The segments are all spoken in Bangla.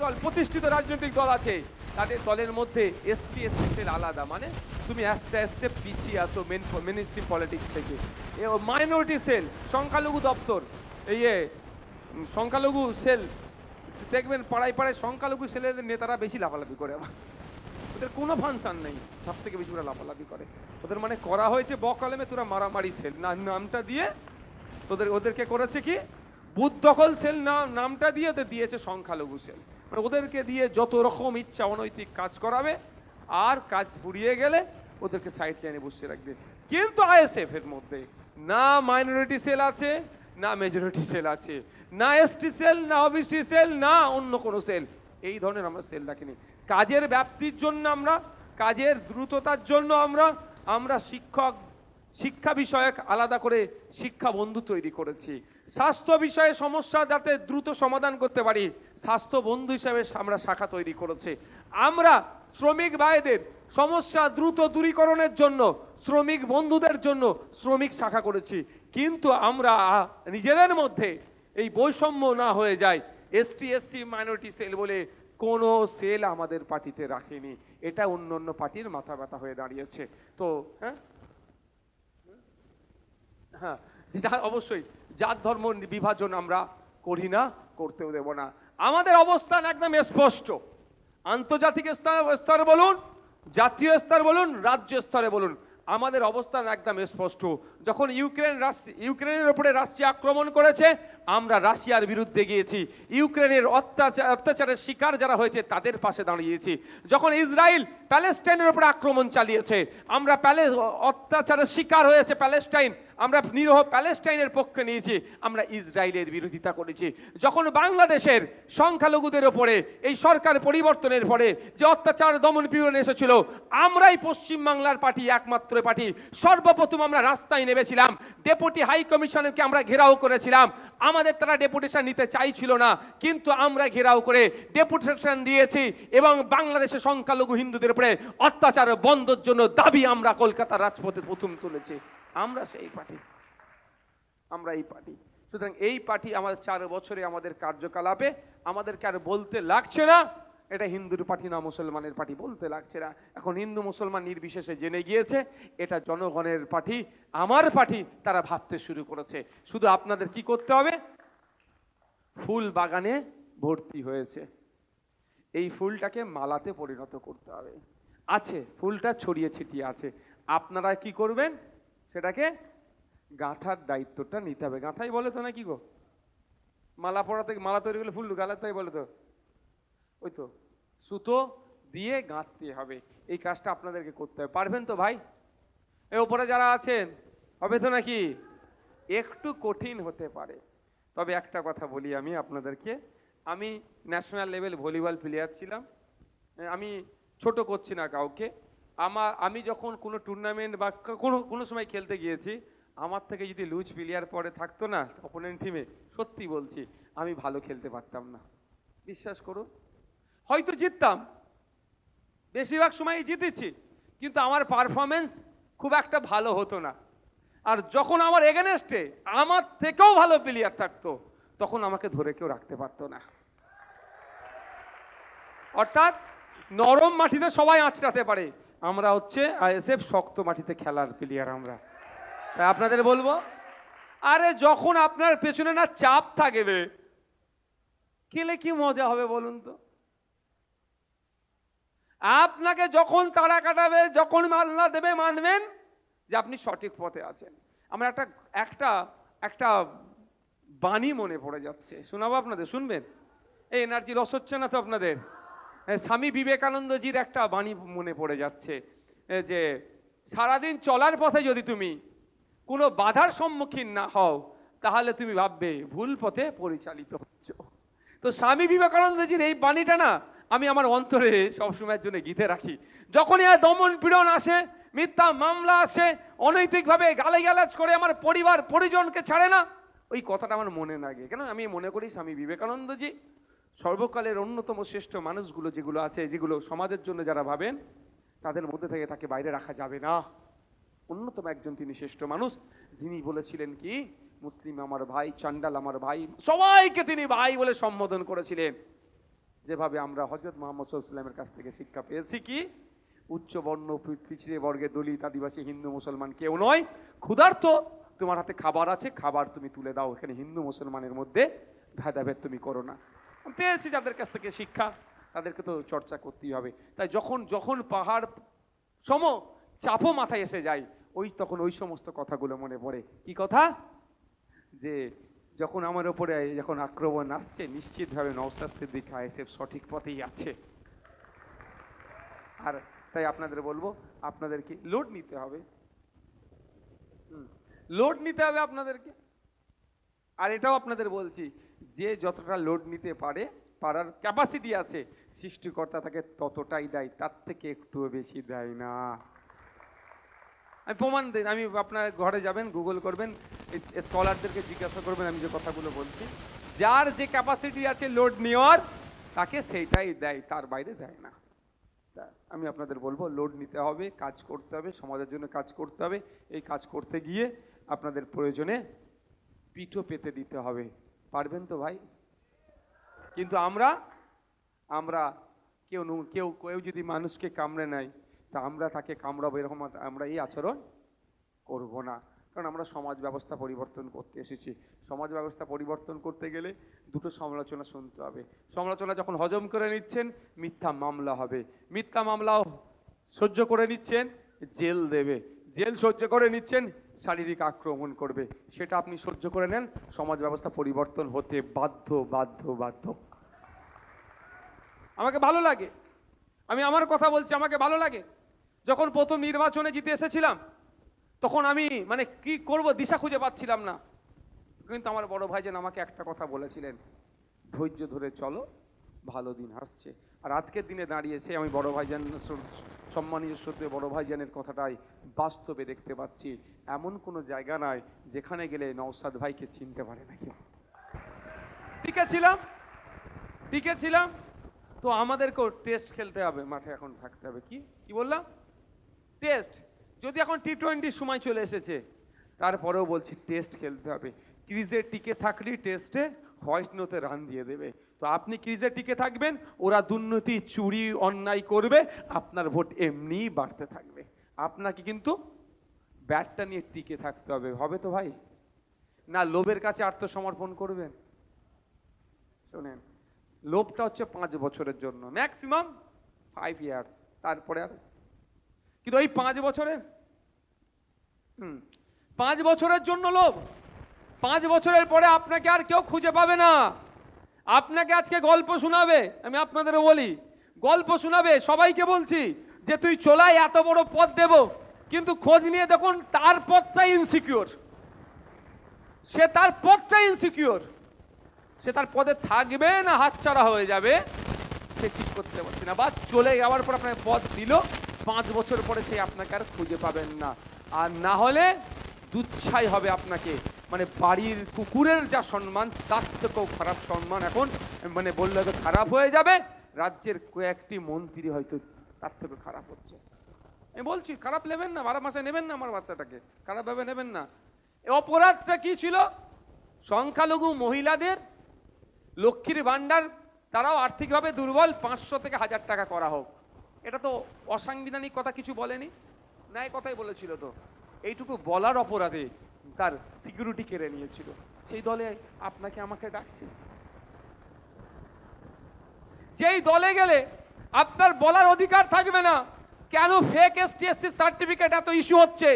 দল, প্রতিষ্ঠিত রাজনৈতিক দল আছে। তাদের দলের মধ্যে এসটি সেল আলাদা মানে তুমি একটা স্টেপ পিছিয়ে আছো মেন মেন স্ট্রিম পলিটিক্স থেকে। মাইনরিটি সেল সংখ্যালঘু দপ্তর, এই সংখ্যালঘু সেল দেখবেন পাড়ায় পাড়ায় সংখ্যালঘু সেলের নেতারা বেশি লাফালাফি করে আমার ওদের কোনো ফাংশন নেই, সব থেকে বেশি ওরা লাফালাফি করে। ওদের মানে করা হয়েছে বকলমে তোরা মারামারি সেল নামটা দিয়ে তোদের, ওদেরকে করেছে কি? বুথ দখল সেল নাম নামটা দিয়ে ওদের দিয়েছে সংখ্যালঘু সেল। মানে ওদেরকে দিয়ে যত রকম ইচ্ছা অনৈতিক কাজ করাবে, আর কাজ ফুরিয়ে গেলে ওদেরকে সাইড লাইনে বসিয়ে রাখবে। কিন্তু আইএসএফ এর মধ্যে না মাইনরিটি সেল আছে, না মেজরিটি সেল আছে। না এসটি সেল না ওবিসি সেল না অন্য কোনো সেল এই ধরনের আমরা সেল রাখিনি কাজের ব্যাপ্তির জন্য আমরা, কাজের দ্রুততার জন্য আমরা আমরা শিক্ষক, শিক্ষা বিষয়ক আলাদা করে শিক্ষা বন্ধু তৈরি করেছি। স্বাস্থ্য বিষয়ে সমস্যা যাতে দ্রুত সমাধান করতে পারি, স্বাস্থ্য বন্ধু হিসাবে আমরা শাখা তৈরি করেছি। আমরা শ্রমিক ভাইদের সমস্যা দ্রুত দূরীকরণের জন্য, শ্রমিক বন্ধুদের জন্য শ্রমিক শাখা করেছি। কিন্তু আমরা নিজেদের মধ্যে এই বৈষম্য না হয়ে যায় S ST SC minority cell বলে কোনো সেল আমাদের পার্টিতে রাখেনি। এটা অন্য অন্য পার্টির মাথা ব্যথা হয়ে দাঁড়িয়েছে। তো হ্যাঁ? হ্যাঁ? যেটা অবশ্যই। জাত, ধর্ম, বিভাজন আমরা করি না, করতেও দেব না। আমাদের অবস্থান একদম স্পষ্ট। আন্তর্জাতিক স্তর, স্তরে বলুন, জাতীয় স্তর বলুন, রাজ্য স্তরে বলুন, আমাদের অবস্থান একদম স্পষ্ট। যখন ইউক্রেন, রাশি, ইউক্রেনের উপরে রাশিয়া আক্রমণ করেছে আমরা রাশিয়ার বিরুদ্ধে গিয়েছি, ইউক্রেনের অত্যাচার অত্যাচারের শিকার যারা হয়েছে তাদের পাশে দাঁড়িয়েছি। যখন ইসরায়েল প্যালেস্টাইনের উপরে আক্রমণ চালিয়েছে, আমরা প্যালে অত্যাচারের শিকার হয়েছে প্যালেস্টাইন, আমরা নিরহ প্যালেস্টাইনের পক্ষে নিয়েছি, আমরা ইসরায়েলের বিরোধিতা করেছি। যখন বাংলাদেশের সংখ্যালঘুদের ওপরে এই সরকার পরিবর্তনের পরে যে অত্যাচার দমন পীড়ন এসেছিল, আমরাই পশ্চিম বাংলার পার্টি, একমাত্র পার্টি। সর্বপ্রথম আমরা রাস্তায় নেমেছিলাম, ডেপুটি হাই কমিশনারকে আমরা ঘেরাও করেছিলাম। আমাদের তারা ডেপুটেশন নিতে চাইছিল না, কিন্তু আমরা ঘেরাও করে ডেপুটেশন দিয়েছি এবং বাংলাদেশের সংখ্যালঘু হিন্দুদের উপরে অত্যাচার বন্ধের জন্য দাবি আমরা কলকাতার রাজপথে প্রথম তুলেছি। আমরা সেই পার্টি। আমরা এই পার্টি। সুতরাং এই পার্টি আমাদের চার বছরে আমাদের কার্যকলাপে, আমাদেরকে আর বলতে লাগছে না। এটা হিন্দুর পার্টি না মুসলমানের পার্টি বলতে লাগছে না। এখন হিন্দু মুসলমান নির্বিশেষে জেনে গিয়েছে, এটা জনগণের পার্টি আমার পার্টি তারা ভাবতে শুরু করেছে। শুধু আপনাদের কি করতে হবে? ফুল বাগানে ভর্তি হয়েছে। এই ফুলটাকে মালাতে পরিণত করতে হবে। আছে, ফুলটা ছড়িয়ে ছিটিয়ে আছে। আপনারা কি করবেন? সেটাকে গাঁথার দায়িত্বটা নিতে হবে। গাঁথাই বলে তো না কি গো? মালা পড়াতে মালা তৈরি করলে ফুল গালাতাই বলে তো? ওই তো, সুতো দিয়ে গাঁথতে হবে। এই কাজটা আপনাদেরকে করতে হবে। পারবেন তো ভাই? এ ওপরে যারা আছেন, হবে তো নাকি? একটু কঠিন হতে পারে। তবে একটা কথা বলি আমি আপনাদেরকে। আমি ন্যাশনাল লেভেল ভলিবল প্লেয়ার ছিলাম। আমি ছোট করছি না কাউকে। আমার, আমি যখন কোনো টুর্নামেন্ট বা কোনো কোনো সময় খেলতে গিয়েছি, আমার থেকে যদি লুজ প্লেয়ার পরে থাকতো না অপোনেন্ট টিমে সত্যি বলছি, আমি ভালো খেলতে পারতাম না। বিশ্বাস করুন। হয়তো জিততাম। বেশিরভাগ সময় জিতেছি, কিন্তু আমার পারফরমেন্স খুব একটা ভালো হতো না। আর যখন আমার এগেনেস্টে আমার থেকেও ভালো প্লেয়ার থাকতো, তখন আমাকে ধরে কেউ রাখতে পারতো না। অর্থাৎ নরম মাটিতে সবাই আঁচড়াতে পারে। আমরা হচ্ছে আইএসএফ শক্ত মাটিতে খেলার প্লেয়ার আমরা। তাই আপনাদের বলব? আরে যখন আপনার পেছনে না চাপ থাকবে, খেলে কি মজা হবে বলুন তো? আপনাকে যখন তাড়া কাটাবে, যখন মাল্লা দেবে, মানবেন যে আপনি সঠিক পথে আছেন। আমার একটা একটা একটা বাণী মনে পড়ে যাচ্ছে। শোনাবো আপনাদের, শুনবেন? এই এনার্জি লস হচ্ছে না তো আপনাদের? স্বামী বিবেকানন্দজির একটা বাণী মনে পড়ে যাচ্ছে যে সারাদিন চলার পথে যদি তুমি কোনো বাধার সম্মুখীন না হও, তাহলে তুমি ভাববে ভুল পথে পরিচালিত হচ্ছ। তো স্বামী বিবেকানন্দজির এই বাণীটা না আমি আমার অন্তরে সবসময়ের জন্য গীতে রাখি। যখনই আর দমন পীড়ন আসে, মিথ্যা মামলা আসে, অনৈতিকভাবে গালাজ করে আমার পরিবার, পরিজনকে ছাড়ে না, ওই কথাটা আমার মনে লাগে কেন? আমি মনে করি স্বামী বিবেকানন্দজি সর্বকালের অন্যতম শ্রেষ্ঠ মানুষগুলো যেগুলো আছে, যেগুলো সমাজের জন্য যারা ভাবেন, তাদের মধ্যে থেকে তাকে বাইরে রাখা যাবে না। অন্যতম একজন তিনি শ্রেষ্ঠ মানুষ, যিনি বলেছিলেন কি? মুসলিম আমার ভাই, চান্ডাল আমার ভাই, সবাইকে তিনি ভাই বলে সম্বোধন করেছিলেন। যেভাবে আমরা হজরত মোহাম্মদ সাল্লামের কাছ থেকে শিক্ষা পেয়েছি কি? উচ্চ বর্ণ পিছিয়ে বর্গে দলিত, আদিবাসী, হিন্দু, মুসলমান কেউ নয়। ক্ষুধার্ত, তোমার হাতে খাবার আছে, খাবার তুমি তুলে দাও। এখানে হিন্দু, মুসলমানের মধ্যে ভেদাভেদ তুমি করো না। পেয়েছি যাদের কাছ থেকে শিক্ষা, তাদেরকে তো চর্চা করতেই হবে। তাই যখন যখন পাহাড় সম চাপও মাথায় এসে যায়, ওই তখন ওই সমস্ত কথাগুলো মনে পড়ে। কি কথা? যে যখন আমার ওপরে যখন আক্রমণ আসছে, নিশ্চিতভাবে নওসাদ সিদ্দিক আইএসএফ সঠিক পথেই আছে। আর তাই আপনাদের বলব, আপনাদেরকে লোড নিতে হবে। লোড নিতে হবে আপনাদেরকে। আর এটাও আপনাদের বলছি, যে যতটা লোড নিতে পারে, পারার ক্যাপাসিটি আছে, সৃষ্টিকর্তা তাকে ততটাই দেয়, তার থেকে একটুও বেশি দেয় না। আমি প্রমাণ দিই আমি আপনার ঘরে যাবেন গুগল করবেন স্কলারদেরকে জিজ্ঞাসা করবেন, আমি যে কথাগুলো বলছি। যার যে ক্যাপাসিটি আছে লোড নেওয়ার, তাকে সেইটাই দেয়, তার বাইরে দেয় না। আমি আপনাদের বলব লোড নিতে হবে, কাজ করতে হবে, সমাজের জন্য কাজ করতে হবে। এই কাজ করতে গিয়ে আপনাদের প্রয়োজনে পিঠও পেতে দিতে হবে। পারবেন তো ভাই? কিন্তু আমরা আমরা কেউ কেউ কেউ যদি মানুষকে কামড়ে নেয় তা আমরা তাকে কামড়াবো এরকম আমরা এই আচরণ করব না। কারণ আমরা সমাজ ব্যবস্থা পরিবর্তন করতে এসেছি। সমাজ ব্যবস্থা পরিবর্তন করতে গেলে দুটো সমালোচনা শুনতে হবে। সমালোচনা যখন হজম করে নিচ্ছেন, মিথ্যা মামলা হবে। মিথ্যা মামলাও সহ্য করে নিচ্ছেন, জেল দেবে। জেল সহ্য করে নিচ্ছেন, শারীরিক আক্রমণ করবে। সেটা আপনি সহ্য করে নেন, সমাজ ব্যবস্থা পরিবর্তন হতে বাধ্য বাধ্য বাধ্য। আমাকে ভালো লাগে। আমি আমার কথা বলছি, আমাকে ভালো লাগে। যখন প্রথম নির্বাচনে জিতে এসেছিলাম, তখন আমি মানে কি করব, দিশা খুঁজে পাচ্ছিলাম না। কিন্তু আমার বড় ভাইজান আমাকে একটা কথা বলেছিলেন, ধৈর্য ধরে চলো, ভালো দিন আসছে। আর আজকের দিনে দাঁড়িয়ে সে আমি বড় ভাইজান সম্মানীয় সত্যি বড় ভাইজানের কথাটাই বাস্তবে দেখতে পাচ্ছি। এমন কোনো জায়গা নাই যেখানে গেলে নওসাদ ভাইকে চিনতে পারে না কেউ। টিকে ছিলাম টিকে ছিলাম। তো আমাদেরকেও টেস্ট খেলতে হবে, মাঠে এখন থাকতে হবে। কি? কি বললাম? টেস্ট। যদি এখন টি টোয়েন্টির সময় চলে এসেছে, তারপরেও বলছি টেস্ট খেলতে হবে। ক্রিজে টিকে থাকলেই টেস্টে হোয়াইট রান দিয়ে দেবে। তো আপনি ক্রিজে টিকে থাকবেন, ওরা দুর্নীতি, চুরি, অন্যায় করবে, আপনার ভোট এমনিই বাড়তে থাকবে। আপনাকে কিন্তু ব্যাটটা নিয়ে টিকে থাকতে হবে। হবে তো ভাই? না, লোভের কাছে আত্মসমর্পণ করবেন। শোনেন, লোভটা হচ্ছে পাঁচ বছরের জন্য। Maximum five years. তারপরে আর কিন্তু ওই পাঁচ বছরের হুম। পাঁচ বছরের জন্য লোভ। পাঁচ বছরের পরে আপনাকে আর কেউ খুঁজে পাবে না। আপনাকে আজকে গল্প শোনাবে আমি আপনাদেরও বলি গল্প শোনাবে সবাইকে বলছি যে তুই চলাই এত বড় পদ দেব কিন্তু খোঁজ নিয়ে দেখুন তার পদটাই ইনসিকিউর সে তার পদটাই ইনসিকিউর সে তার পদে থাকবে না হাতছাড়া হয়ে যাবে সে ঠিক করতে পারছে না। বা চলে যাওয়ার পর আপনাকে পদ দিল। পাঁচ বছর পরে সে আপনাকে আর খুঁজে পাবেন না। আর না হলে দুচ্ছাই হবে আপনাকে। মানে বাড়ির কুকুরের যা সম্মান, তার থেকেও খারাপ সম্মান এখন মানে বললে তো খারাপ হয়ে যাবে। রাজ্যের কয়েকটি মন্ত্রী হয়তো তার থেকে খারাপ হচ্ছে। আমি বলছি, খারাপ নেবেন না, বারো মাসে নেবেন না আমার বাচ্চাটাকে। খারাপভাবে নেবেন না। অপরাধটা কি ছিল? সংখ্যালঘু মহিলাদের, লক্ষ্মীর ভাণ্ডার, তারাও আর্থিকভাবে দুর্বল, পাঁচশো থেকে হাজার টাকা করা হোক। এটা তো অসাংবিধানিক কথা কিছু বলেনি। ন্যায় কথাই বলেছিল তো। এইটুকু বলার অপরাধে তার সিকিউরিটি কেড়ে নিয়েছিল। সেই দলে আপনাকে আমাকে ডাকছে। যেই দলে গেলে আপনার বলার অধিকার থাকবে না, কেন ফেক এসটি এসসি সার্টিফিকেট এত ইস্যু হচ্ছে?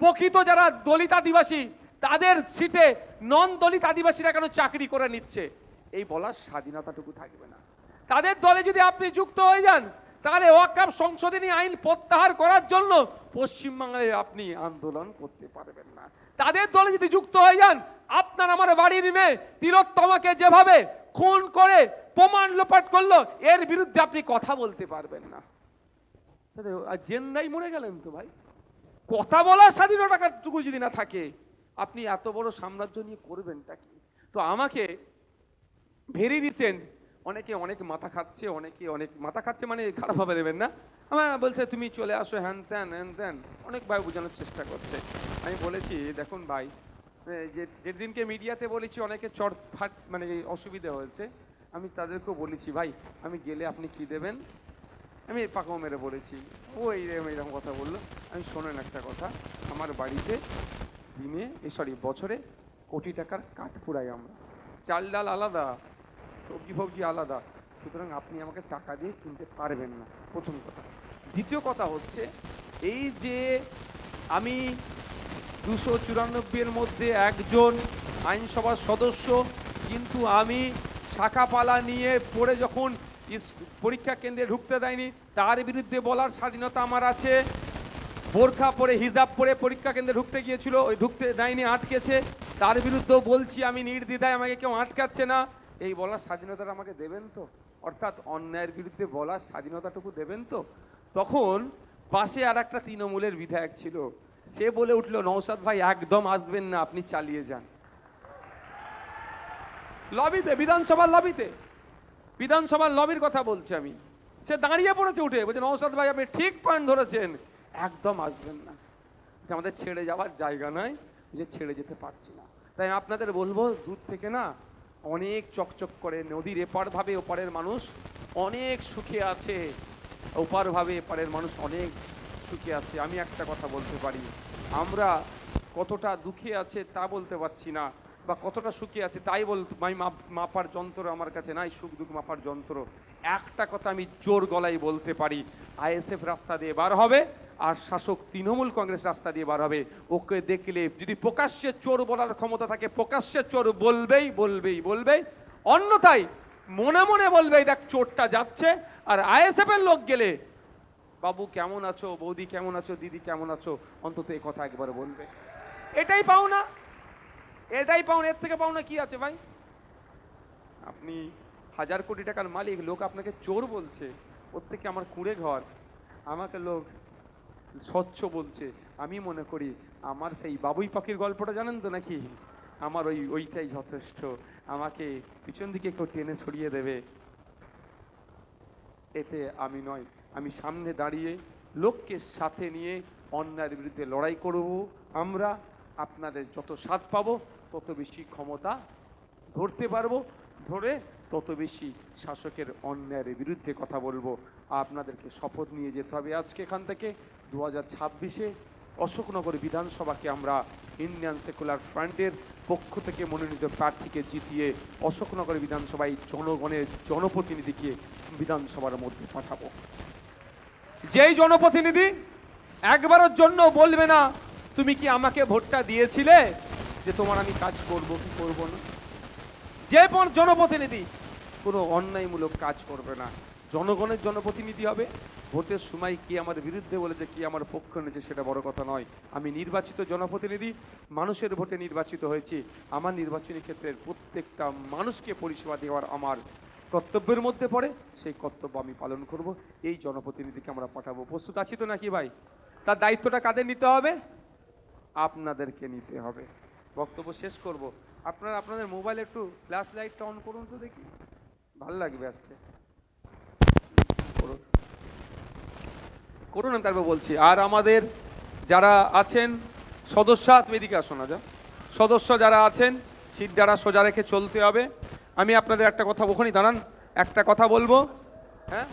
প্রকৃত যারা দলিত আদিবাসী, তাদের সিটে নন দলিত আদিবাসীরা কেন চাকরি করে নিচ্ছে? এই বলার স্বাধীনতাটুকু থাকবে না। তাদের দলে যদি আপনি যুক্ত হয়ে যান তাহলে ওয়াকাপ সংশোধনী আইন প্রত্যাহার করার জন্য পশ্চিমবাংলায় আপনি আন্দোলন করতে পারবেন না। তাদের দলে যদি যুক্ত হয়ে যান, আপনার আমার বাড়ির মেয়ে তিলোত্তমাকে যেভাবে খুন করে প্রমাণ লোপাট করল, এর বিরুদ্ধে আপনি কথা বলতে পারবেন না। আর জেন্দাই মরে গেলেন তো ভাই। কথা বলার স্বাধীনতাটুকু যদি না থাকে, আপনি এত বড় সাম্রাজ্য নিয়ে করবেনটা কি? তো আমাকে ভেরি রিসেন্ট অনেকে অনেক মাথা খাচ্ছে, অনেকে অনেক মাথা খাচ্ছে মানে খারাপভাবে নেবেন না। আমার বলছে, তুমি চলে আসো, হ্যান ত্যান হ্যান ত্যান। অনেক ভাই বোঝানোর চেষ্টা করছে। আমি বলেছি, দেখুন ভাই যে, যেদিনকে মিডিয়াতে বলেছি, অনেকে চট ফাট মানে অসুবিধে হয়েছে। আমি তাদেরকেও বলেছি, ভাই, আমি গেলে আপনি কি দেবেন? আমি পাকাও মেরে বলেছি। ও এইরকম এইরকম কথা বলল। আমি শোনেন একটা কথা, আমার বাড়িতে দিনে সরি, বছরে কোটি টাকার কাঠ পুরাই আমরা। চাল ডাল আলাদা সবজি ফবজি আলাদা। সুতরাং আপনি আমাকে টাকা দিয়ে কিনতে পারবেন না। প্রথম কথা। দ্বিতীয় কথা হচ্ছে, এই যে আমি দুশো চুরানব্বইয়ের মধ্যে একজন আইনসভার সদস্য, কিন্তু আমি শাখাপালা নিয়ে পড়ে যখন পরীক্ষা কেন্দ্রে ঢুকতে দেয়নি, তার বিরুদ্ধে বলার স্বাধীনতা আমার আছে। বোরখা পরে, হিজাব পরে পরীক্ষা কেন্দ্রে ঢুকতে গিয়েছিল, ওই ঢুকতে দেয়নি, আটকেছে। তার বিরুদ্ধেও বলছি, আমি নির্দ্বিধায় আমাকে কেউ আটকাচ্ছে না। এই বলার স্বাধীনতাটা আমাকে দেবেন তো? অর্থাৎ অন্যায়ের বিরুদ্ধে বলার স্বাধীনতাটুকু দেবেন তো? তখন পাশে আর একটা তৃণমূলের বিধায়ক ছিল। সে বলে উঠল নৌসাদ ভাই, একদম আসবেন না, আপনি চালিয়ে যান। লবিতে, বিধানসভার লবিতে, বিধানসভার লবির কথা বলছি আমি। সে দাঁড়িয়ে পড়েছে উঠে, বলছে নৌসাদ ভাই, আপনি ঠিক পয়েন্ট ধরেছেন, একদম আসবেন না। যে আমাদের ছেড়ে যাওয়ার জায়গা নয় যে ছেড়ে যেতে পারছি না। তাই আপনাদের বলব, দূর থেকে না অনেক চকচক করে নদীর এপার ভাবে ওপারের মানুষ অনেক সুখে আছে। ওপার ভাবে এপারের মানুষ অনেক সুখে আছে, আমি একটা কথা বলতে পারি। আমরা কতটা দুঃখে আছে তা বলতে পারছি না, বা কতটা সুখে আছে তাই বল মাপ- মাপার যন্ত্র আমার কাছে নাই, সুখ দুঃখ মাপার যন্ত্র। একটা কথা আমি জোর গলায় বলতে পারি, আইএসএফ রাস্তা দিয়ে বার হবে আর শাসক তৃণমূল কংগ্রেস রাস্তা দিয়ে বার হবে। ওকে দেখলে যদি প্রকাশ্যে চোর বলার ক্ষমতা থাকে, প্রকাশ্যে চোর বলবেই বলবেই বলবেই। অন্যথায় মনে মনে বলবে দেখ, চোরটা যাচ্ছে। আর আইএসএফ এর লোক গেলে, বাবু, কেমন আছো? বৌদি, কেমন আছো? দিদি, কেমন আছো? অন্তত এই কথা একবার বলবে। এটাই পাও না। এটাই পাও না। এর থেকে পাও না কি আছে ভাই? আপনি হাজার কোটি টাকার মালিক, লোক আপনাকে চোর বলছে। ওর থেকে আমার কুড়ে ঘর। আমাকে লোক স্বচ্ছ বলছে। আমি মনে করি আমার সেই বাবুই পাখির গল্পটা জানেন তো নাকি? আমার ওই, ওইটাই যথেষ্ট। আমাকে পিছন দিকে একটু টেনে সরিয়ে দেবে। এতে আমি নয়, আমি সামনে দাঁড়িয়ে লোককে সাথে নিয়ে অন্যায়ের বিরুদ্ধে লড়াই করব। আমরা আপনাদের যত স্বাদ পাবো, তত বেশি ক্ষমতা ধরতে পারব। ধরে তত বেশি শাসকের অন্যায়ের বিরুদ্ধে কথা বলব। আপনাদেরকে শপথ নিয়ে যেতে হবে আজকে এখান থেকে। দু হাজার ছাব্বিশে অশোকনগর বিধানসভাকে আমরা ইন্ডিয়ান সেকুলার ফ্রন্টের পক্ষ থেকে মনোনীত প্রার্থীকে জিতিয়ে অশোকনগর বিধানসভায় জনগণের জনপ্রতিনিধিকে বিধানসভার মধ্যে পাঠাবো। যেই জনপ্রতিনিধি একবারের জন্য বলবে না, তুমি কি আমাকে ভোটটা দিয়েছিলে যে তোমার আমি কাজ করব, কি করব না? যে পর- জনপ্রতিনিধি কোনো অন্যায়মূলক কাজ করবে না। জনগণের জনপ্রতিনিধি হবে। ভোটের সময় কি আমার বিরুদ্ধে বলেছে, কি আমার পক্ষ নিয়েছে সেটা বড় কথা নয়। আমি নির্বাচিত জনপ্রতিনিধি, মানুষের ভোটে নির্বাচিত হয়েছি। আমার নির্বাচনী ক্ষেত্রের প্রত্যেকটা মানুষকে পরিষেবা দেওয়ার আমার কর্তব্যের মধ্যে পড়ে। সেই কর্তব্য আমি পালন করব। এই জনপ্রতিনিধিকে আমরা পাঠাবো। প্রস্তুত আছি তো নাকি ভাই? তার দায়িত্বটা কাদের নিতে হবে? আপনাদেরকে নিতে হবে। বক্তব্য শেষ করব। আপনারা, আপনাদের মোবাইলে একটু ফ্ল্যাশ লাইটটা অন করুন তো দেখি। ভালো লাগবে আজকে। করুন। আমি তারপর বলছি। আর আমাদের যারা আছেন, সদস্য, তুমি এদিকে আসো না যা সদস্য যারা আছেন, সিট যারা সোজা রেখে চলতে হবে। আমি আপনাদের একটা কথা ওখানেই দাঁড়ান। একটা কথা বলব। হ্যাঁ?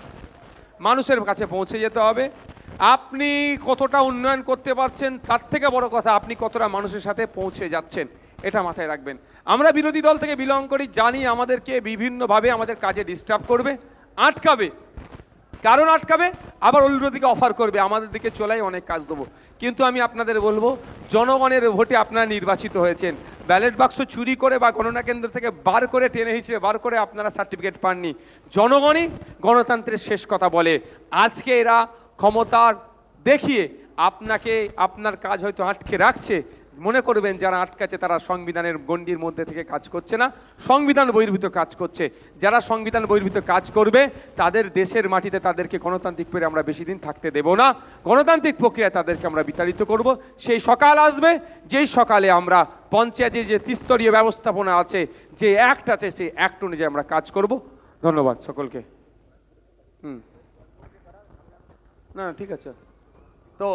মানুষের কাছে পৌঁছে যেতে হবে। আপনি কতটা উন্নয়ন করতে পারছেন, তার থেকে বড় কথা, আপনি কতটা মানুষের সাথে পৌঁছে যাচ্ছেন, এটা মাথায় রাখবেন। আমরা বিরোধী দল থেকে বিলং করি, জানি আমাদেরকে বিভিন্নভাবে আমাদের কাজে ডিস্টার্ব করবে, আটকাবে। কারণ আটকাবে? আবার উল্টো দিকে অফার করবে, আমাদের দিকে চলাই অনেক কাজ দেবো। কিন্তু আমি আপনাদের বলব, জনগণের ভোটে আপনারা নির্বাচিত হয়েছেন। ব্যালট বাক্স চুরি করে বা গণনা কেন্দ্র থেকে বার করে টেনে হিসেবে বার করে আপনারা সার্টিফিকেট পাননি। জনগণই গণতন্ত্রের শেষ কথা বলে। আজকে এরা ক্ষমতার দেখিয়ে আপনাকে, আপনার কাজ হয়তো আটকে রাখছে মনে করবেন যারা আটকাচ্ছে তারা সংবিধানের গণ্ডির মধ্যে থেকে কাজ করছে না সংবিধান বহির্ভূত কাজ করছে। যারা সংবিধান বহির্ভূত কাজ করবে তাদের দেশের মাটিতে তাদেরকে গণতান্ত্রিক পেরে আমরা বেশি দিন থাকতে দেব না। গণতান্ত্রিক প্রক্রিয়া তাদেরকে আমরা বিতাড়িত করব। সেই সকাল আসবে যেই সকালে আমরা পঞ্চায়েতে যে ত্রিস্তরীয় ব্যবস্থাপনা আছে যে অ্যাক্ট আছে সেই অ্যাক্ট অনুযায়ী আমরা কাজ করব। ধন্যবাদ সকলকে। হুম। না, ঠিক আছে। তো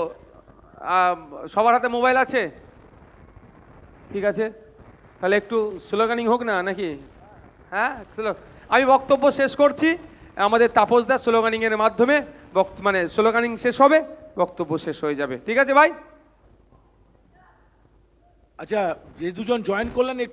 সবার হাতে মোবাইল আছে? ঠিক আছে? তাহলে একটু স্লোগানিং হোক না, নাকি? হ্যাঁ স্লো আমি বক্তব্য শেষ করছি। আমাদের তাপসদার স্লোগানিং এর মাধ্যমে বক্ত- মানে স্লোগানিং শেষ হবে, বক্তব্য শেষ হয়ে যাবে। ঠিক আছে ভাই? আচ্ছা যে দুজন জয়েন করলেন, একটু